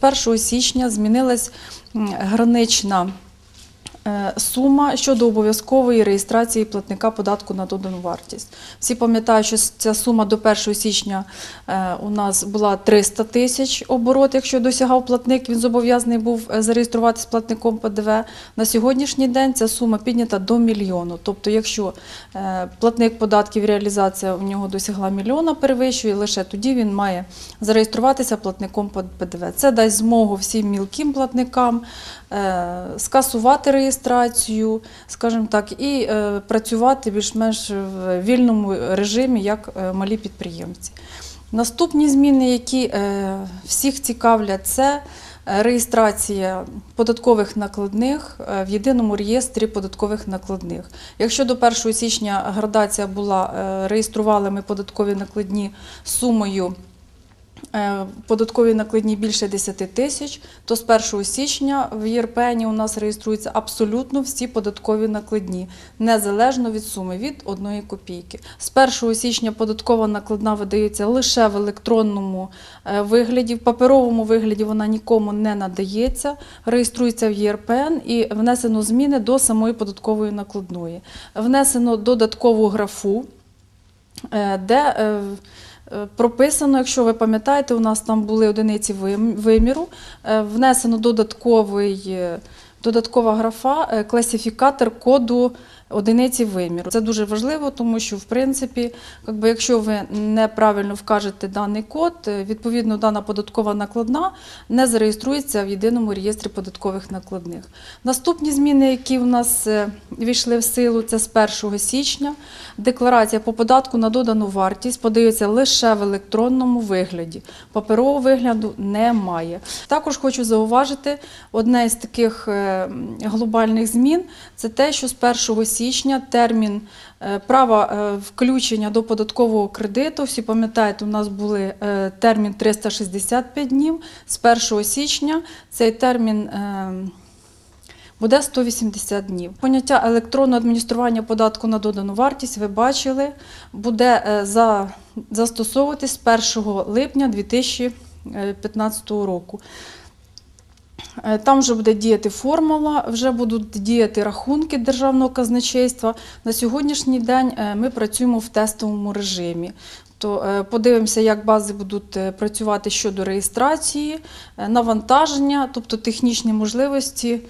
з 1 січня змінилась гранична сума щодо обов'язкової реєстрації платника податку на додану вартість. Всі пам'ятають, що ця сума до 1 січня е, у нас була 300 тисяч оборот. Якщо досягав платник, він зобов'язаний був е, зареєструватися платником ПДВ. На сьогоднішній день ця сума піднята до мільйону. Тобто, якщо е, платник податків реалізація у нього досягла мільйона, перевищує, лише тоді він має зареєструватися платником ПДВ. Це дасть змогу всім мілким платникам е, скасувати реєстрацію, скажімо так, і е, працювати більш-менш в вільному режимі, як е, малі підприємці. Наступні зміни, які е, всіх цікавлять, це реєстрація податкових накладних в єдиному реєстрі податкових накладних. Якщо до 1 січня градація була, реєстрували ми податкові накладні сумою е, податкові накладні більше 10 тисяч, то з 1 січня в ЄРПНі у нас реєструються абсолютно всі податкові накладні, незалежно від суми, від 1 копійки. З 1 січня податкова накладна видається лише в електронному е, вигляді, в паперовому вигляді вона нікому не надається, реєструється в ЄРПН і внесено зміни до самої податкової накладної. Внесено додаткову графу, е, де Прописано, якщо ви пам'ятаєте, у нас там були одиниці виміру, е, внесено додатковий, е, додаткова графа, е, класифікатор коду одиниці виміру. Це дуже важливо, тому що, в принципі, якби, якщо ви неправильно вкажете даний код, е, відповідно дана податкова накладна не зареєструється в єдиному реєстрі податкових накладних. Наступні зміни, які в нас е, війшли в силу, це з 1 січня. Декларація по податку на додану вартість подається лише в електронному вигляді. Паперового вигляду немає. Також хочу зауважити, одне із таких е, глобальних змін це те, що з 1 січня термін е, права е, включення до податкового кредиту. Всі пам'ятаєте, у нас були термін 365 днів. З 1 січня цей термін. Буде 180 днів. Поняття електронного адміністрування податку на додану вартість ви бачили, буде е, застосовуватись з 1 липня 2015 року. Е, Там вже буде діяти формула, вже будуть діяти рахунки державного казначейства. На сьогоднішній день е, ми працюємо в тестовому режимі. То подивимося, як бази будуть працювати щодо реєстрації, навантаження, тобто технічні можливості.